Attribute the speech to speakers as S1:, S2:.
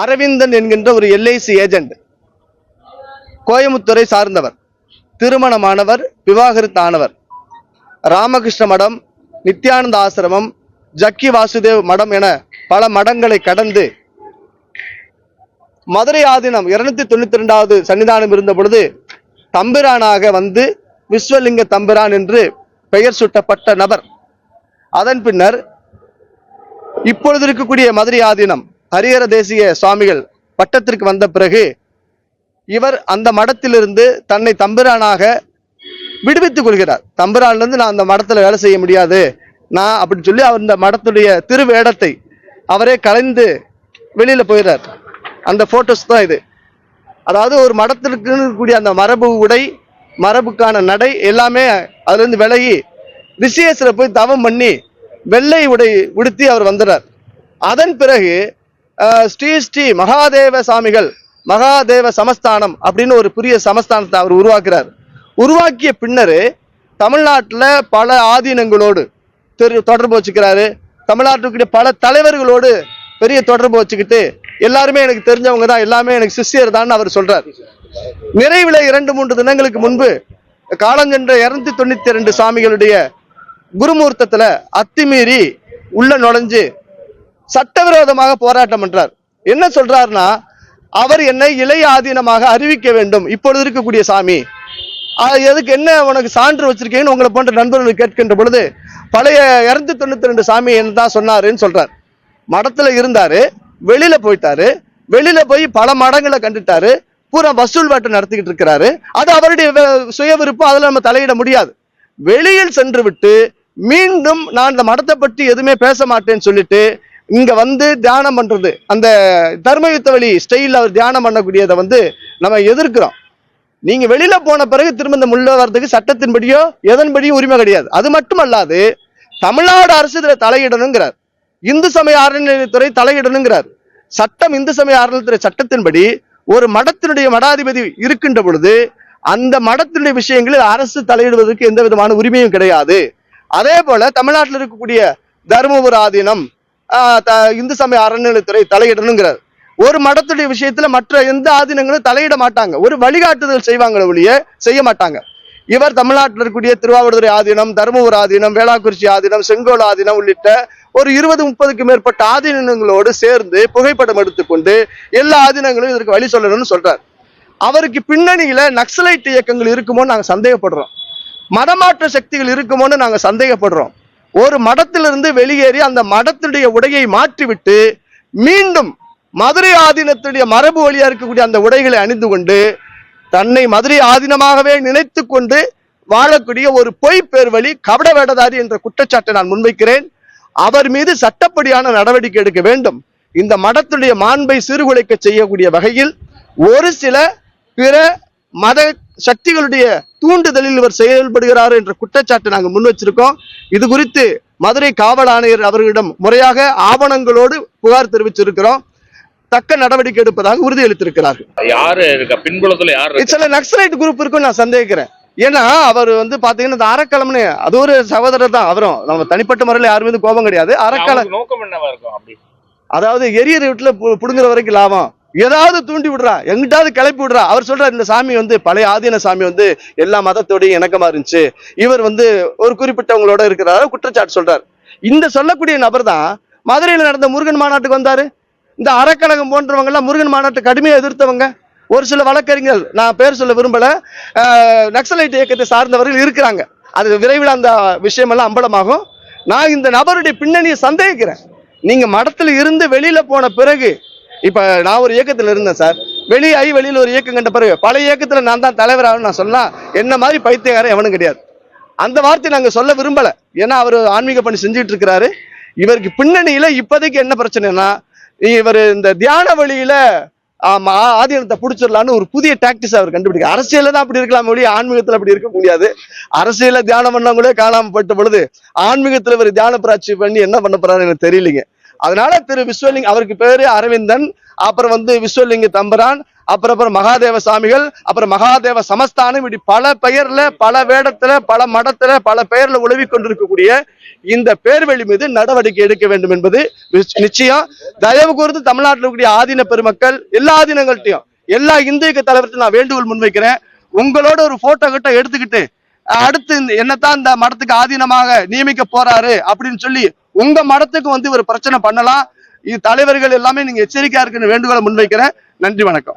S1: அரவிந்தன் என்கின்ற ஒரு LIC agent கோயமுத்தூரை சார்ந்தவர் திருமணமானவர் விவாகரத்தானவர். ராமகிருஷ்ண மடம் நித்யானந்த ஆசிரமம் ஜக்கி வாசுதேவ் மடம் என பல மடங்களை கடந்து மதுரை ஆதீனம் இருநூத்தி தொண்ணூத்தி ரெண்டாவது சன்னிதானம் இருந்த பொழுது தம்பிரானாக வந்து விஸ்வலிங்க தம்பிரான் என்று பெயர் சூட்டப்பட்ட நபர். அதன் பின்னர் இப்பொழுது இருக்கக்கூடிய மதுரை ஆதீனம் ஹரிஹர தேசிய சுவாமிகள் பட்டத்திற்கு வந்த பிறகு இவர் அந்த மடத்திலிருந்து தன்னை தம்பிரானாக விடுவித்துக் கொள்கிறார். தம்பிரான்லேருந்து நான் அந்த மடத்தில் வேலை செய்ய முடியாது. நான் அப்படின்னு சொல்லி அவர் இந்த மடத்துடைய திருவேடத்தை அவரே கலைந்து வெளியில் போயிடுறார் அந்த ஃபோட்டோஸ் தான் இது. அதாவது ஒரு மடத்திற்கு இருக்கக்கூடிய அந்த மரபு உடை மரபுக்கான நடை எல்லாமே அதுலேருந்து விலகி ரிஷியேஸ்வர போய் தவம் பண்ணி வெள்ளை உடை உடுத்தி அவர் வந்துடுறார் அதன் பிறகு ஸ்ரீ ஸ்ரீ மகாதேவ சாமிகள் மகாதேவ சமஸ்தானம் அப்படின்னு ஒரு புதிய சமஸ்தானத்தை அவர் உருவாக்குறார். உருவாக்கிய பின்னர் தமிழ்நாட்டில் பல ஆதீனங்களோடு தெரு தொடர்பு வச்சுக்கிறாரு. தமிழ்நாட்டுக்கிட்ட பல தலைவர்களோடு பெரிய தொடர்பு வச்சுக்கிட்டு எல்லாருமே எனக்கு தெரிஞ்சவங்க தான் எல்லாமே எனக்கு சிஷ்யர் தான் அவர் சொல்றார். நிறைவில் இரண்டு மூன்று தினங்களுக்கு முன்பு காலஞ்சென்ற இரநூத்தி தொண்ணூத்தி ரெண்டு சாமிகளுடைய குருமூர்த்தத்துல அத்துமீறி உள்ள நுழைஞ்சு சட்டவிரோதமாக போராட்டம் பண்றார். என்ன சொல்றாருன்னா அவர் என்னை இளைய ஆதீனமாக அறிவிக்க வேண்டும். இப்பொழுது இருக்கக்கூடிய சாமி எதுக்கு என்ன உனக்கு சான்று வச்சிருக்கேன்னு உங்களை போன்ற நண்பர்கள் கேட்கின்ற பொழுது பழைய இரநூத்தி தொண்ணூத்தி ரெண்டு சாமி என்ன தான் சொன்னாருன்னு சொல்றார். மடத்துல இருந்தாரு வெளியில போயிட்டாரு வெளியில போய் பல மடங்களை கண்டுட்டாரு பூரா வசூல் வேட்டை நடத்திக்கிட்டு இருக்கிறாரு. அது அவருடைய சுய விருப்பம் அதில் நம்ம தலையிட முடியாது. வெளியில் சென்று விட்டு மீண்டும் நான் இந்த மடத்தை பற்றி எதுவுமே பேச மாட்டேன்னு சொல்லிட்டு இங்க வந்து தியானம் பண்றது அந்த தர்மயுத்த வழி ஸ்டைல் அவர் தியானம் பண்ணக்கூடியதை வந்து நம்ம எதிர்க்கிறோம். நீங்க வெளியில போன பிறகு திரும்ப இந்த முள்ள வர்றதுக்கு சட்டத்தின்படியோ எதன்படியும் உரிமை கிடையாது. அது மட்டுமல்லாது தமிழ்நாடு அரசு இதுல தலையிடணுங்கிறார். இந்து சமய அறநிலையத்துறை தலையிடணுங்கிறார். சட்டம் இந்து சமய அறநிலையத்துறை சட்டத்தின்படி ஒரு மடத்தினுடைய மடாதிபதி இருக்கின்ற பொழுது அந்த மடத்தினுடைய விஷயங்களில் அரசு தலையிடுவதற்கு எந்த விதமான உரிமையும் கிடையாது. அதே போல தமிழ்நாட்டில் இருக்கக்கூடிய தருமபுர ஆதீனம் இந்து சமய அறநிலையத்துறை தலையிடணுங்கிறார். ஒரு மடத்துடைய விஷயத்துல மற்ற எந்த ஆதீனங்களும் தலையிட மாட்டாங்க. ஒரு வழிகாட்டுதல் செய்வாங்களே ஒழிய செய்ய மாட்டாங்க. இவர் தமிழ்நாட்டில் இருக்கக்கூடிய திருவாவூர்துறை ஆதீனம் தருமபுரி ஆதீனம் வேளாக்குறிச்சி ஆதீனம் செங்கோல் ஆதீனம் உள்ளிட்ட ஒரு இருபது முப்பதுக்கு மேற்பட்ட ஆதீனங்களோடு சேர்ந்து புகைப்படம் எடுத்துக்கொண்டு எல்லா ஆதீனங்களும் இதற்கு வழி சொல்லணும்னு சொல்றார். அவருக்கு பின்னணியில நக்சலைட் இயக்கங்கள் இருக்குமோன்னு நாங்கள் சந்தேகப்படுறோம். மதமாற்ற சக்திகள் இருக்குமோன்னு நாங்க சந்தேகப்படுறோம். ஒரு மடத்திலிருந்து வெளியேறி அந்த மடத்துடைய உடையை மாற்றிவிட்டு மீண்டும் மதுரை ஆதீனத்துடைய மரபு வழியா இருக்கக்கூடிய அந்த உடைகளை அணிந்து கொண்டு தன்னை மதுரை ஆதீனமாகவே நினைத்து கொண்டு வாழக்கூடிய ஒரு பொய் பேர் வழி கபட வேடதாரி என்ற குற்றச்சாட்டை நான் முன்வைக்கிறேன். அவர் மீது சட்டப்படியான நடவடிக்கை எடுக்க வேண்டும். இந்த மடத்துடைய மாண்பை சீர்குலைக்க செய்யக்கூடிய வகையில் ஒரு சில பிற மத சக்திகளுடைய தூண்டுதலில் இவர் செயல்படுகிறார் என்ற குற்றச்சாட்டை நாங்கள் முன் வச்சிருக்கோம். இது குறித்து மதுரை காவல் ஆணையர் அவர்களிடம் முறையாக ஆவணங்களோடு புகார் தெரிவிச்சிருக்கிறோம் தக்க நடவடிக்கை எடுப்பதாக உறுதியளித்திருக்கிறார்கள்.
S2: யாரு இருக்கா? பின்புலத்துல யாரு இருக்கா?
S1: சில நக்சலைட் குரூப் இருக்கும் நான் சந்தேகிக்கிறேன். ஏன்னா அவர் வந்து பாத்தீங்கன்னா இந்த அறக்கலம்னு அது ஒரு சகோதரர் தான். அவரும் நம்ம தனிப்பட்ட முறையில் யார் மீது கோபம் கிடையாது. அறக்கலம்
S2: நோக்கம் என்னவா இருக்கும் அப்படி?
S1: அதாவது எரியற வீட்டுல புடுங்குற வரைக்கும் லாபம். ஏதாவது தூண்டி விடுறா எங்கிட்டாவது கிளப்பி விடுறா. அவர் சொல்றாரு இந்த சாமி வந்து பழைய ஆதீன சாமி வந்து எல்லா மதத்தோடையும் இணக்கமா இருந்துச்சு. இவர் வந்து ஒரு குறிப்பிட்டவங்களோட இருக்கிறாரு. குற்றச்சாட்டு சொல்றாரு. இந்த சொல்லக்கூடிய நபர் தான் மதுரையில் நடந்த முருகன் மாநாட்டுக்கு வந்தாரு. இந்த அறக்கழகம் போன்றவங்க எல்லாம் முருகன் மாநாட்டை கடுமையாக எதிர்த்தவங்க. ஒரு சில வழக்கறிஞர்கள் நான் பேர் சொல்ல விரும்பல நக்சலைட் இயக்கத்தை சார்ந்தவர்கள் இருக்கிறாங்க. அது விரைவில் அந்த விஷயமெல்லாம் அம்பலமாகும். நான் இந்த நபருடைய பின்னணியை சந்தேகிக்கிறேன். நீங்க மடத்தில் இருந்து வெளியில போன பிறகு இப்போ நான் ஒரு இயக்கத்தில் இருந்தேன் சார். வெளியாகி வெளியில் ஒரு இயக்கம் கண்ட பிறகு பல இயக்கத்தில் நான் தான் தலைவராகனு நான் சொன்னால் என்ன மாதிரி பைத்தியக்காரன் எவனும் கிடையாது. அந்த வார்த்தையை நாங்கள் சொல்ல விரும்பல. ஏன்னா அவர் ஆன்மீக பணி செஞ்சுட்டு இருக்கிறாரு. இவருக்கு பின்னணியில இப்போதைக்கு என்ன பிரச்சனைனா இவர் இந்த தியான வழியில ஆமா ஆதீனத்தை பிடிச்சிடலான்னு ஒரு புதிய டாக்டிஸ் அவர் கண்டுபிடிக்க அரசியல்ல தான் அப்படி இருக்கலாம் ஒழிய ஆன்மீகத்தில் அப்படி இருக்க முடியாது. அரசியலில் தியானம் பண்ணவங்களே காணாம போட்ட பொழுது ஆன்மீகத்தில் இவர் தியான பிராட்சி பண்ணி என்ன பண்ண போறாரு எனக்கு தெரியலீங்க. அதனால திரு விஸ்வலிங்க அவருக்கு பேரு அரவிந்தன் அப்புறம் வந்து விஸ்வலிங்க தம்பரான் அப்புறம் அப்புறம் மகாதேவ சாமிகள் அப்புறம் மகாதேவ சமஸ்தானம் இப்படி பல பெயர்ல பல வேடத்துல பல மடத்துல பல பெயர்ல உழவி கொண்டிருக்கக்கூடிய இந்த பேர்வழி மீது நடவடிக்கை எடுக்க வேண்டும் என்பது நிச்சயம். தயவு கூர்ந்து தமிழ்நாட்டில் இருக்கக்கூடிய ஆதீன பெருமக்கள் எல்லா ஆதீனங்கள்ட்டையும் எல்லா இந்திய இயக்க தலைவர்கிட்ட நான் வேண்டுகோள் முன்வைக்கிறேன். உங்களோட ஒரு போட்டோ கிட்ட எடுத்துக்கிட்டு அடுத்து இந்த- என்னத்தான் இந்த மடத்துக்கு ஆதீனமாக நியமிக்க போறாரு அப்படின்னு சொல்லி உங்க மடத்துக்கு வந்து ஒரு பிரச்சனை பண்ணலாம். இது தலைவர்கள் எல்லாமே நீங்க எச்சரிக்கையா இருக்குன்னு வேண்டுகோளை முன்வைக்கிறேன். நன்றி வணக்கம்.